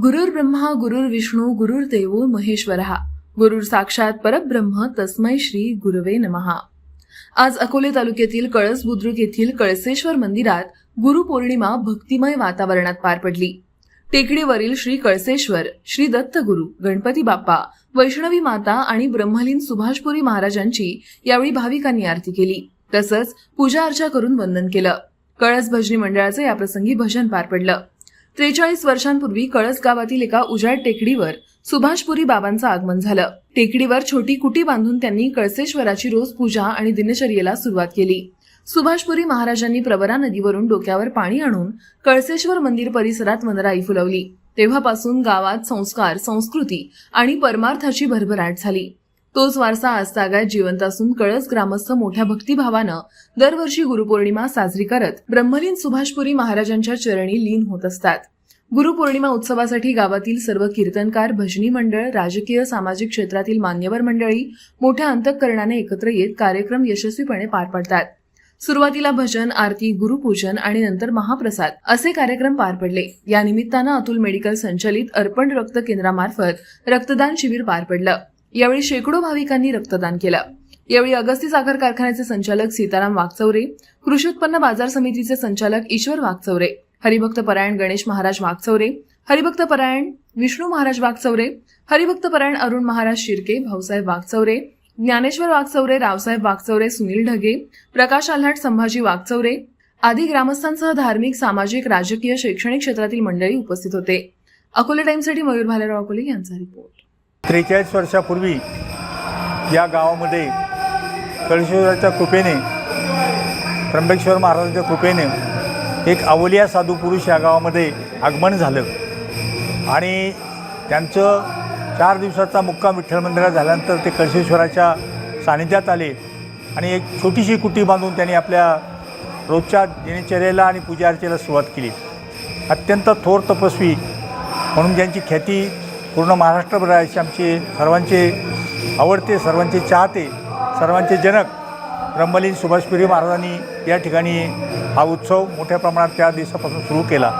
गुरुर् ब्रह्मा गुरुर् विष्णू गुरुर्देव महेश्वरः. गुरुर साक्षात परब्रह्म तस्मै श्री गुरवे नमहा आज अकोले तालुक्यातील कळस बुद्रुक येथील कळसेश्वर मंदिरात गुरुपौर्णिमा भक्तिमय वातावरणात पार पडली. टेकडीवरील श्री कळसेश्वर श्री दत्तगुरु गणपती बाप्पा वैष्णवी माता आणि ब्रह्मलीन सुभाषपुरी महाराजांची यावेळी भाविकांनी आरती केली. तसंच पूजा अर्चा करून वंदन केलं. कळस भजनी मंडळाचं याप्रसंगी भजन पार पडलं. त्रेचाळीस वर्षांपूर्वी कळस गावातील एका उजाड टेकडीवर सुभाषपुरी बाबांचं आगमन झालं. टेकडीवर छोटी कुटी बांधून त्यांनी कळसेश्वराची रोज पूजा आणि दिनचर्येला सुरुवात केली. सुभाषपुरी महाराजांनी प्रवरा नदीवरून डोक्यावर पाणी आणून कळसेश्वर मंदिर परिसरात वनराई फुलवली. तेव्हापासून गावात संस्कार संस्कृती आणि परमार्थाची भरभराट झाली. तोच वारसा आजतागायत जिवंत असून कळस ग्रामस्थ मोठ्या भक्तिभावानं दरवर्षी गुरुपौर्णिमा साजरी करत ब्रह्मलीन सुभाषपुरी महाराजांच्या चरणी लीन होत असतात. गुरुपौर्णिमा उत्सवासाठी गावातील सर्व कीर्तनकार भजनी मंडळ राजकीय सामाजिक क्षेत्रातील मान्यवर मंडळी मोठ्या अंतकरणाने एकत्र येत कार्यक्रम यशस्वीपणे पार पाडतात. सुरुवातीला भजन आरती गुरुपूजन आणि नंतर महाप्रसाद असे कार्यक्रम पार पडले. या निमित्तानं अतुल मेडिकल संचलित अर्पण रक्त केंद्रामार्फत रक्तदान शिबिर पार पडलं. यावेळी शेकडो भाविकांनी रक्तदान केलं. यावेळी अगस्ती साखर कारखान्याचे संचालक सीताराम वागचौरे कृषी उत्पन्न बाजार समितीचे संचालक ईश्वर वागचौरे हरिभक्त परायण गणेश महाराज वागचौरे हरिभक्त परायण विष्णू महाराज वागचौरे हरिभक्त परायण अरुण महाराज शिर्के भाऊसाहेब वागचौरे ज्ञानेश्वर वागचौरे रावसाहेब वागचौरे सुनील ढगे प्रकाश आल्हाट संभाजी वागचौरे आदी ग्रामस्थांसह धार्मिक सामाजिक राजकीय शैक्षणिक क्षेत्रातील मंडळी उपस्थित होते. अकोले टाइम्ससाठी मयूर भालेराव अकोले यांचा रिपोर्ट. त्रेचाळीस वर्षापूर्वी या गावामध्ये कळशेश्वराच्या कृपेने त्र्यंबकेश्वर महाराजांच्या कृपेने एक अवलिया साधू पुरुष या गावामध्ये आगमन झालं. आणि त्यांचं चार दिवसाचा मुक्काम विठ्ठल मंदिरात झाल्यानंतर ते कळशेश्वराच्या सानिध्यात आले. आणि एक छोटीशी कुटी बांधून त्यांनी आपल्या रोजच्या दिनचर्येला आणि पूजा अर्चेला सुरुवात केली. अत्यंत थोर तपस्वी म्हणून ज्यांची ख्याती पूर्ण महाराष्ट्रभर अशी आमची आमचे सर्वांचे आवडते सर्वांचे चाहते सर्वांचे जनक ब्रह्मलीन सुभाषपुरी महाराजांनी या ठिकाणी हा उत्सव मोठ्या प्रमाणात त्या दिवसापासून सुरू केला.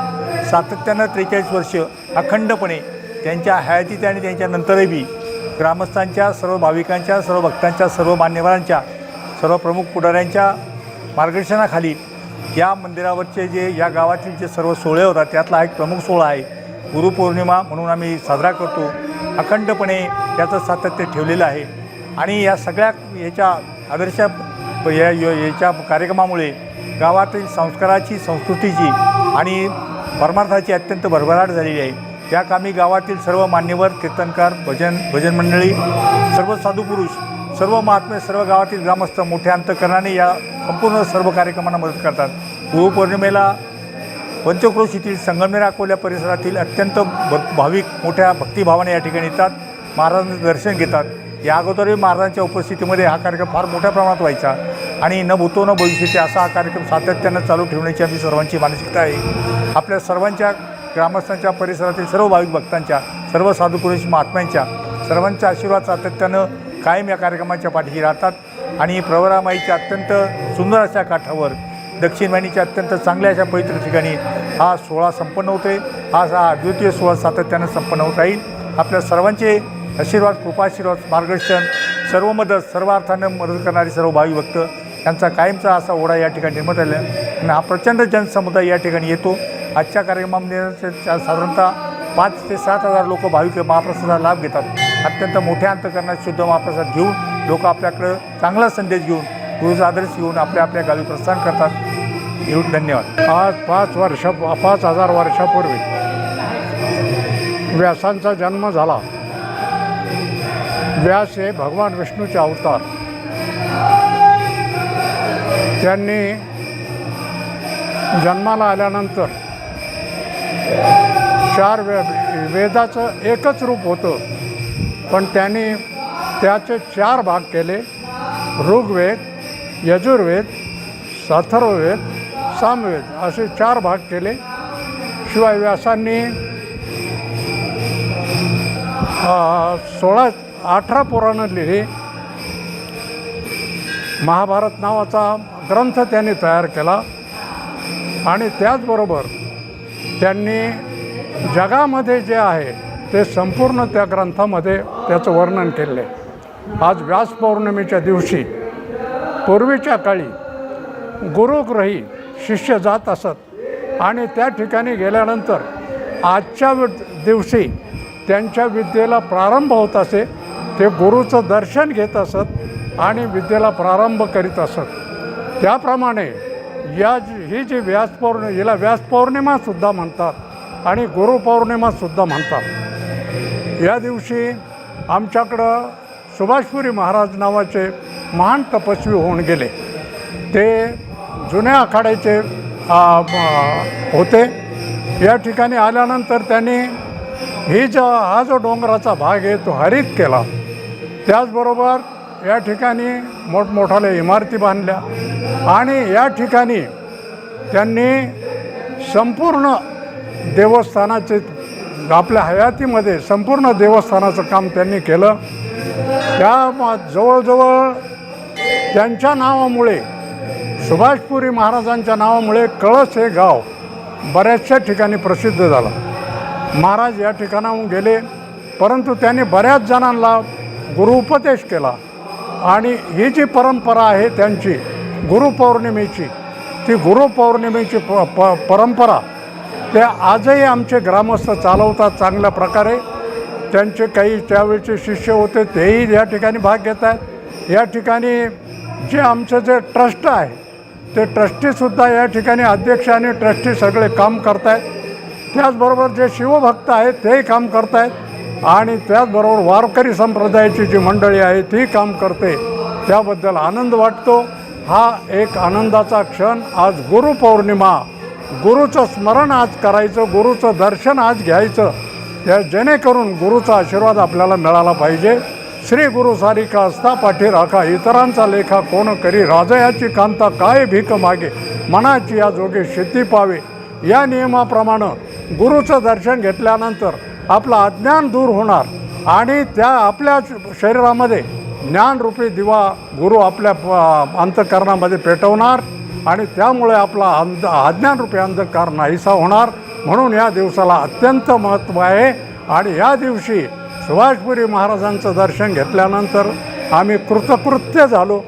सातत्यानं त्रेचाळीस वर्ष अखंडपणे त्यांच्या हयातीत आणि त्यांच्या नंतरही बी ग्रामस्थांच्या सर्व भाविकांच्या सर्व भक्तांच्या सर्व मान्यवरांच्या सर्व प्रमुख पुढाऱ्यांच्या मार्गदर्शनाखाली या मंदिरावरचे जे या गावातील जे सर्व सोहळे होतात त्यातला एक प्रमुख सोहळा आहे. गुरुपौर्णिमा म्हणून आम्ही साजरा करतो. अखंडपणे याचं सातत्य ठेवलेलं आहे. आणि या सगळ्या याच्या आदर्श या याच्या कार्यक्रमामुळे गावातील संस्काराची संस्कृतीची आणि परमार्थाची अत्यंत भरभराट झालेली आहे. त्या कामी गावातील सर्व मान्यवर कीर्तनकार भजन भजन मंडळी सर्व साधुपुरुष सर्व महात्मे सर्व गावातील ग्रामस्थ मोठ्या अंतकरणाने या संपूर्ण सर्व कार्यक्रमांना मदत करतात. गुरुपौर्णिमेला पंचक्रोश येथील संगमेर अकोल्या परिसरातील अत्यंत भ भाविक मोठ्या भक्तिभावाने या ठिकाणी येतात. महाराजांचं दर्शन घेतात. या अगोदरही महाराजांच्या उपस्थितीमध्ये हा कार्यक्रम फार मोठ्या प्रमाणात व्हायचा. आणि न भूतो न भविष्यते असा हा कार्यक्रम सातत्यानं चालू ठेवण्याची आम्ही सर्वांची मानसिकता आहे. आपल्या सर्वांच्या ग्रामस्थांच्या परिसरातील सर्व भाविक भक्तांच्या सर्व साधुपुरुष महात्म्यांच्या सर्वांचा आशीर्वाद सातत्यानं कायम या कार्यक्रमाच्या पाठीशी राहतात. आणि प्रवरामाईच्या अत्यंत सुंदर अशा काठावर दक्षिणवाहिनीच्या अत्यंत चांगल्या अशा पवित्र ठिकाणी हा सोहळा संपन्न होतोय हा हा अद्वितीय सोहळा सातत्यानं संपन्न होत राहील. आपल्या सर्वांचे आशीर्वाद कृपाशीर्वाद मार्गदर्शन सर्व मदत सर्व अर्थानं मदत करणारे सर्व भावी भक्त यांचा कायमचा असा ओढा या ठिकाणी निर्माण झाला आणि हा प्रचंड जनसमुदाय या ठिकाणी येतो. आजच्या कार्यक्रमामध्ये साधारणतः पाच ते सात हजार लोक भाविक महाप्रसादाचा लाभ घेतात. अत्यंत मोठ्या अंतकरणात शुद्ध महाप्रसाद घेऊन लोक आपल्याकडं चांगला संदेश घेऊन गुरुचा आदर्श घेऊन आपल्या आपल्या गावी प्रस्थान करतात. येऊन धन्यवाद. आज पाच वर्ष पाच हजार वर्षापूर्वी व्यासांचा जन्म झाला. व्यास हे भगवान विष्णूचे अवतार. त्यांनी जन्माला आल्यानंतर चार वे वेदाचं एकच रूप होतं. पण त्यांनी त्याचे चार भाग केले. ऋग्वेद यजुर्वेद साथर्ववेद सामवेद असे चार भाग केले. शिवाय व्यासांनी सोळा अठरा पुराणं लिहिली. महाभारत नावाचा ग्रंथ त्यांनी तयार केला. आणि त्याचबरोबर त्यांनी जगामध्ये जे आहे ते संपूर्ण त्या ग्रंथामध्ये त्याचं वर्णन केले आज व्यासपौर्णिमेच्या दिवशी पूर्वीच्या काळी गुरुग्रही शिष्य जात असत. आणि त्या ठिकाणी गेल्यानंतर आजच्या दिवशी त्यांच्या विद्येला प्रारंभ होत असे. ते गुरुचं दर्शन घेत असत आणि विद्येला प्रारंभ करीत असत. त्याप्रमाणे या ही जी व्यासपौर्णि हिला व्यासपौर्णिमासुद्धा म्हणतात आणि गुरुपौर्णिमासुद्धा म्हणतात. या दिवशी आमच्याकडं सुभाषपुरी महाराज नावाचे महान तपस्वी होऊन गेले. ते जुन्या आखाड्याचे होते. या ठिकाणी आल्यानंतर त्यांनी ही जो हा जो डोंगराचा भाग आहे तो हरित केला. त्याचबरोबर या ठिकाणी मोठमोठाल्या इमारती बांधल्या आणि या ठिकाणी त्यांनी संपूर्ण देवस्थानाचे आपल्या हयातीमध्ये संपूर्ण देवस्थानाचं काम त्यांनी केलं. त्या जवळजवळ त्यांच्या नावामुळे सुभाषपुरी महाराजांच्या नावामुळे कळस हे गाव बऱ्याचशा ठिकाणी प्रसिद्ध झालं. महाराज या ठिकाणाहून गेले परंतु त्यांनी बऱ्याच जणांना गुरुपदेश केला. आणि ही जी परंपरा आहे त्यांची गुरुपौर्णिमेची ती गुरुपौर्णिमेची प प परंपरा ते आजही आमचे ग्रामस्थ चालवतात चांगल्या प्रकारे. त्यांचे काही त्यावेळचे शिष्य होते तेही या ठिकाणी भाग घेत आहेत. या ठिकाणी जे आमचं जे ट्रस्ट आहे ते ट्रस्टीसुद्धा या ठिकाणी अध्यक्ष आणि ट्रस्टी सगळे काम करत आहेत त्याचबरोबर जे शिवभक्त आहेत तेही काम करत आहेत आणि त्याचबरोबर वारकरी संप्रदायाची जी मंडळी आहे ती काम करते. त्याबद्दल आनंद वाटतो. हा एक आनंदाचा क्षण. आज गुरुपौर्णिमा गुरुचं स्मरण आज करायचं गुरुचं दर्शन आज घ्यायचं. या जेणेकरून गुरुचा आशीर्वाद आपल्याला मिळाला पाहिजे. श्री गुरु सारिका असता पाठी राखा इतरांचा लेखा कोण करी राजयाची कांता काय भीक मागे? मनाची या जोगे शेती पावे. या नियमाप्रमाणे गुरुचं दर्शन घेतल्यानंतर आपलं अज्ञान दूर होणार आणि त्या आपल्या शरीरामध्ये ज्ञानरूपी दिवा गुरु आपल्या प- अंतकरणामध्ये पेटवणार आणि त्यामुळे आपला अंध अज्ञानरूपी अंधकार नाहीसा होणार. म्हणून या दिवसाला अत्यंत महत्त्व आहे आणि या दिवशी सुभाषपुरी महाराजांचं दर्शन घेतल्यानंतर आम्ही कृतकृत्य झालो.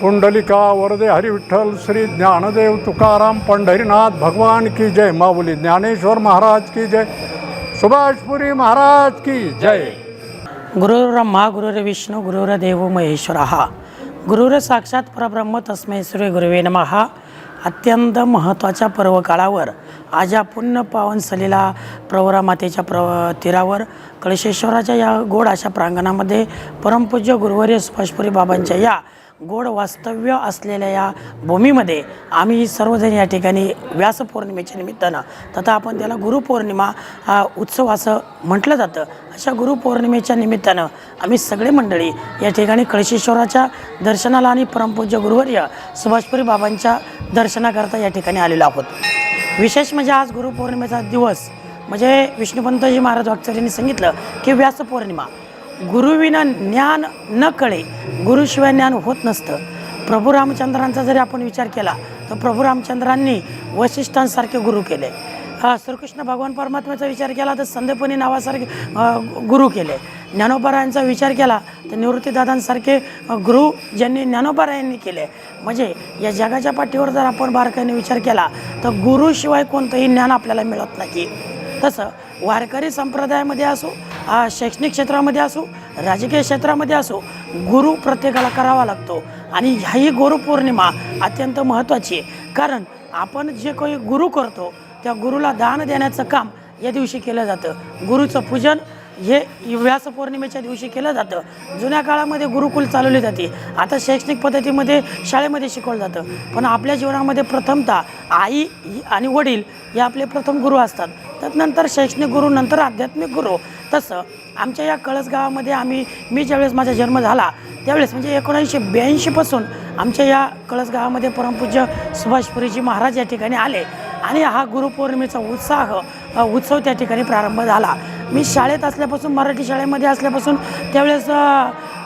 पुंडलिका वरदे हरिविठ्ठल श्री ज्ञानदेव तुकाराम पंढरीनाथ भगवान की जय माऊली ज्ञानेश्वर महाराज की जय सुभाषपुरी महाराज की जय. गुरुर्ब्रह्मा गुरुर देव महेश्वर. गुरुर साक्षात परब्रह्म तस्मै श्री गुरुवे नमः. अत्यंत महत्त्वाच्या पर्वकाळावर काळावर आजा पुण्य पावन सलीला प्रवरा मातेच्या प्र तीरावर कळशेश्वराच्या या गोड अशा प्रांगणामध्ये परमपूज्य गुरुवर्य सुभाषपुरी बाबांच्या या गोड वास्तव्य असलेल्या या भूमीमध्ये आम्ही सर्वजण या ठिकाणी व्यासपौर्णिमेच्या निमित्तानं तथा आपण त्याला गुरुपौर्णिमा हा उत्सव असं म्हटलं जातं. अशा गुरुपौर्णिमेच्या निमित्तानं आम्ही सगळे मंडळी या ठिकाणी कळशेश्वराच्या दर्शनाला आणि परमपूज्य गुरुवर्य सुभाषपुरी बाबांच्या दर्शनाकरता या ठिकाणी आलेलो आहोत. विशेष म्हणजे आज गुरुपौर्णिमेचा दिवस म्हणजे विष्णुपंतजी महाराज वाक्चर्यांनी सांगितलं की व्यासपौर्णिमा. गुरुविना ज्ञान न कळे गुरुशिवाय ज्ञान होत नसतं. प्रभू रामचंद्रांचा जरी आपण विचार केला तर प्रभू रामचंद्रांनी वशिष्ठांसारखे गुरु केले. हा श्रीकृष्ण भगवान परमात्म्याचा विचार केला तर संदीपनी नावासारखे गुरु केले. ज्ञानोबारायांचा विचार केला तर निवृत्तीदादांसारखे गुरु ज्यांनी ज्ञानोपारायांनी केले. म्हणजे या जगाच्या पाठीवर जर आपण बारकाईने विचार केला तर गुरुशिवाय कोणतंही ज्ञान आपल्याला मिळत नाही. तसं वारकरी संप्रदायामध्ये असो शैक्षणिक क्षेत्रामध्ये असो राजकीय क्षेत्रामध्ये असो गुरु प्रत्येकाला करावा लागतो. आणि ह्याही गुरुपौर्णिमा अत्यंत महत्त्वाची आहे. कारण आपण जे काही गुरु करतो त्या गुरुला दान देण्याचं काम या दिवशी केलं जातं. गुरुचं पूजन हे व्यास पौर्णिमेच्या दिवशी केलं जातं. जुन्या काळामध्ये गुरुकुल चालवली जाते. आता शैक्षणिक पद्धतीमध्ये शाळेमध्ये शिकवलं जातं. पण आपल्या जीवनामध्ये प्रथमतः आई आणि वडील हे आपले प्रथम गुरु असतात. त्यानंतर शैक्षणिक गुरु नंतर आध्यात्मिक गुरु. तसं आमच्या या कळस गावामध्ये आम्ही मी ज्यावेळेस माझा जन्म झाला त्यावेळेस म्हणजे एकोणीसशे ब्याऐंशीपासून आमच्या या कळस गावामध्ये परमपूज्य सुभाषपुरीजी महाराज या ठिकाणी आले. आणि हा गुरुपौर्णिमेचा उत्साह उत्सव त्या ठिकाणी प्रारंभ झाला. मी शाळेत असल्यापासून मराठी शाळेमध्ये असल्यापासून त्यावेळेस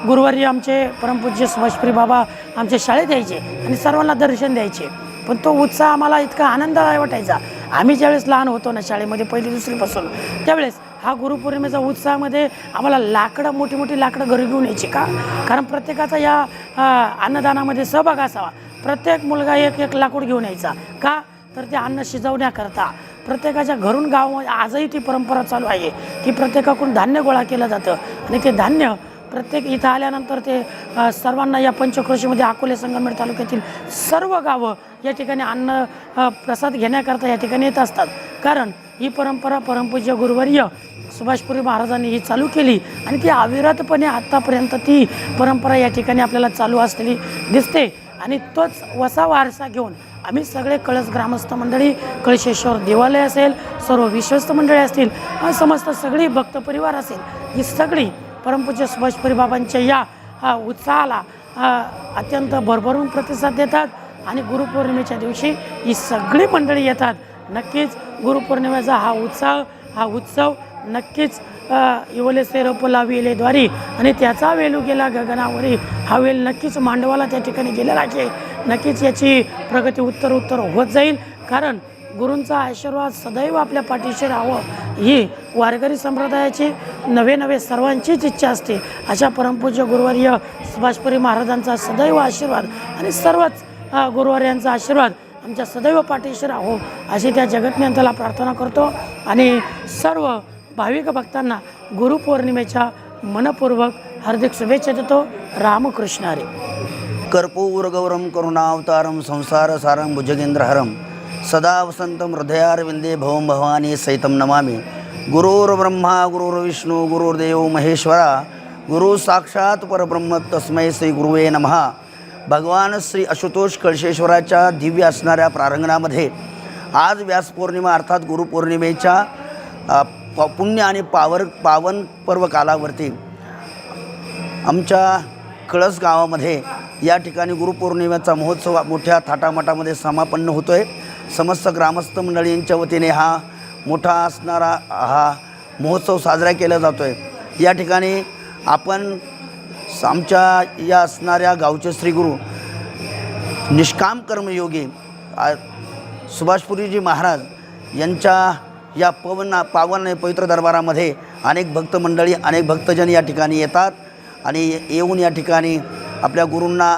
गुरुवारी आमचे परमपूज्य सुभाषप्री बाबा आमच्या शाळेत यायचे आणि सर्वांना दर्शन द्यायचे. पण तो उत्साह आम्हाला इतका आनंद वाटायचा. आम्ही ज्यावेळेस लहान होतो ना शाळेमध्ये पहिली दुसरीपासून त्यावेळेस हा गुरुपौर्णिमेचा उत्साहामध्ये आम्हाला लाकडं मोठी मोठी लाकडं घरी घेऊन यायची का? कारण प्रत्येकाचा या अन्नदानामध्ये सहभाग असावा. प्रत्येक मुलगा एक एक लाकूड घेऊन यायचा. का? तर ते अन्न शिजवण्याकरता. प्रत्येकाच्या घरून गावामध्ये आजही ती परंपरा चालू आहे की प्रत्येकाकडून धान्य गोळा केलं जातं. आणि ते धान्य प्रत्येक इथं आल्यानंतर ते सर्वांना या पंचक्रोशीमध्ये अकोले संगमेर तालुक्यातील सर्व गावं या ठिकाणी अन्न प्रसाद घेण्याकरता या ठिकाणी येत असतात. कारण ही परंपरा परमपूज्य गुरुवर्य सुभाषपुरी महाराजांनी ही चालू केली आणि ती अविरतपणे आत्तापर्यंत ती परंपरा या ठिकाणी आपल्याला चालू असलेली दिसते. आणि तोच वसा वारसा घेऊन आम्ही सगळे कळस ग्रामस्थ मंडळी कळशेश्वर देवालय असेल सर्व विश्वस्त मंडळी असतील समस्त सगळी भक्त परिवार असेल ही सगळी परमपूज्य सुभाषपुरी बाबांच्या या उत्साहाला अत्यंत भरभरून प्रतिसाद देतात आणि गुरुपौर्णिमेच्या दिवशी ही सगळी मंडळी येतात. नक्कीच गुरुपौर्णिमेचा हा उत्साह हा उत्सव नक्कीच इवले सेरोपला वेलेद्वारी आणि त्याचा वेलू गेला गगनावरी. हा वेल नक्कीच मांडवाला त्या ठिकाणी गेलेला आहे. नक्कीच याची प्रगती उत्तर उत्तर होत जाईल. कारण गुरूंचा आशीर्वाद सदैव आपल्या पाठीशी राहावं ही वारकरी संप्रदायाची नवे नवे सर्वांचीच इच्छा असते. अशा परमपूज्य गुरुवर्य सुभाषपुरी महाराजांचा सदैव आशीर्वाद आणि सर्वच गुरुवार्यांचा गुरुवर्यांचा आशीर्वाद आमच्या सदैव पाठीशी राहो अशी त्या जगज्ञांताला प्रार्थना करतो. आणि सर्व भाविक भक्तांना गुरुपौर्णिमेच्या मनपूर्वक हार्दिक शुभेच्छा देतो. रामकृष्णारे कर्पूरगौरं करुणावतारं संसारसारं भुजगेन्द्रहरं सदा वसन्तं हृदयारविन्दे भवं भवानी सहितं नमामि। गुरुर्ब्रह्मा गुरुर्विष्णु गुरुर्देव महेश्वरा गुरु साक्षात परब्रह्म तस्मै श्री गुरुवे नमः। भगवान श्री आशुतोष कळशेश्वराच्या दिव्य असणाऱ्या प्रारंगणामध्ये आज व्यासपौर्णिमा अर्थात गुरुपौर्णिमेच्या प- पुण्य आणि पावर पावन पर्व कालावरती आमच्या कळस गावामध्ये या ठिकाणी गुरुपौर्णिमेचा महोत्सव मोठ्या थाटामाटामध्ये समापन्न होतो आहे समस्त ग्रामस्थ मंडळींच्या वतीने हा मोठा असणारा हा महोत्सव साजरा केला जातो आहे या ठिकाणी आपण आमच्या या असणाऱ्या गावचे श्रीगुरू निष्काम कर्मयोगी सुभाषपुरीजी महाराज यांच्या या पवन पावन पवित्र दरबारामध्ये अनेक भक्त मंडळी अनेक भक्तजन या ठिकाणी येतात. आणि येऊन या ठिकाणी आपल्या गुरूंना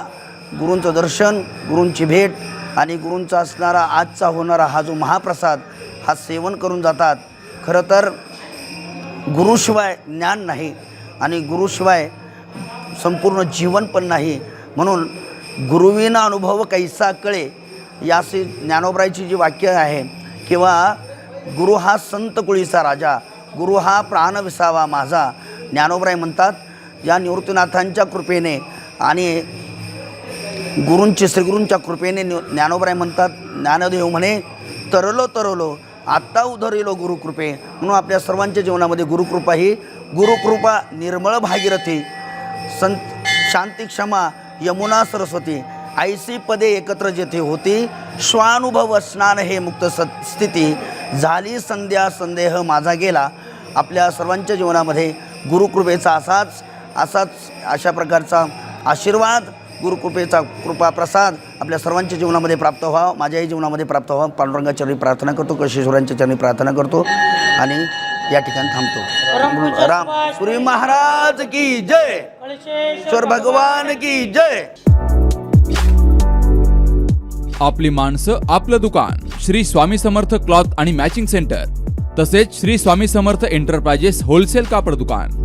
गुरूंचं दर्शन गुरूंची भेट आणि गुरूंचा असणारा आजचा होणारा हा जो महाप्रसाद हा सेवन करून जातात. खरं तर गुरुशिवाय ज्ञान नाही आणि गुरुशिवाय संपूर्ण जीवन पण नाही. म्हणून गुरुविना अनुभव कैसा कळे याशी ज्ञानोबरायची जी वाक्य आहे किंवा गुरु हा संत कुळीचा राजा गुरु हा प्राण विसावा माझा ज्ञानोबराय म्हणतात या निवृत्तीनाथांच्या कृपेने आणि गुरूंची श्रीगुरूंच्या कृपेने ज्ञानोबराय म्हणतात ज्ञानदेव म्हणे तरलो तरलो आत्ता उधरिलो गुरुकृपे. म्हणून आपल्या सर्वांच्या जीवनामध्ये गुरुकृपा ही गुरुकृपा निर्मळ भागीरथी संत शांती क्षमा यमुना सरस्वती ऐसी पदे एकत्र जेथे होती स्वानुभव स्नान हे मुक्त सत स्थिती झाली संध्या संदेह माझा गेला. आपल्या सर्वांच्या जीवनामध्ये गुरुकृपेचा असाच असाच अशा प्रकारचा आशीर्वाद गुरुकृपेचा कृपा प्रसाद आपल्या सर्वांच्या जीवनामध्ये प्राप्त व्हावा. माझ्याही जीवनामध्ये प्राप्त व्हावा. पांडुरंगाच्या चरणी प्रार्थना करतो कशेश्वरांच्या चरणी प्रार्थना करतो आणि या ठिकाणी थांबतो. राम. पुरी महाराज की जय. ईश्वर भगवान की जय. आपली माणसं आपलं दुकान. श्री स्वामी समर्थ क्लॉथ आणि मॅचिंग सेंटर. तसेच श्री स्वामी समर्थ एंटरप्राइजेस होलसेल कापड दुकान.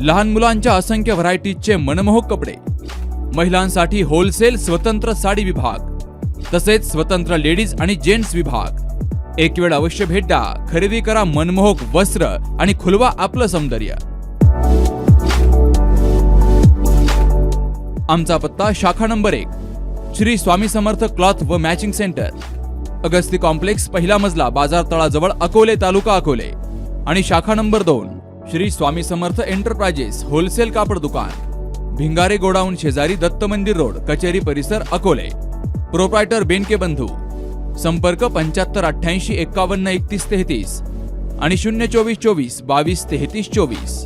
लहान मुलांच्या असंख्य व्हरायटीजचे मनमोहक कपडे. महिलांसाठी होलसेल स्वतंत्र साडी विभाग. तसेच स्वतंत्र लेडीज आणि जेंट्स विभाग. एक वेळ अवश्य भेट द्या. खरेदी करा मनमोहक वस्त्र आणि खुलवा आपलं सौंदर्य. आमचा पत्ता शाखा नंबर एक. श्री स्वामी समर्थ क्लॉथ व मॅचिंग सेंटर. अगस्ती कॉम्प्लेक्स पहिला मजला बाजार तळाजवळ अकोले तालुका अकोले. आणि शाखा नंबर दोन. श्री स्वामी समर्थ एंटरप्राइजेस होलसेल कापड दुकान भिंगारे गोडाऊन शेजारी दत्त मंदिर रोड कचेरी परिसर अकोले. प्रोप्रायटर बेनके बंधू संपर्क पंच्याहत्तर अठ्ठ्याऐंशी एक्कावन्न एकतीस तेहतीस आणि शून्य चोवीस चोवीस बावीस तेहतीस चोवीस.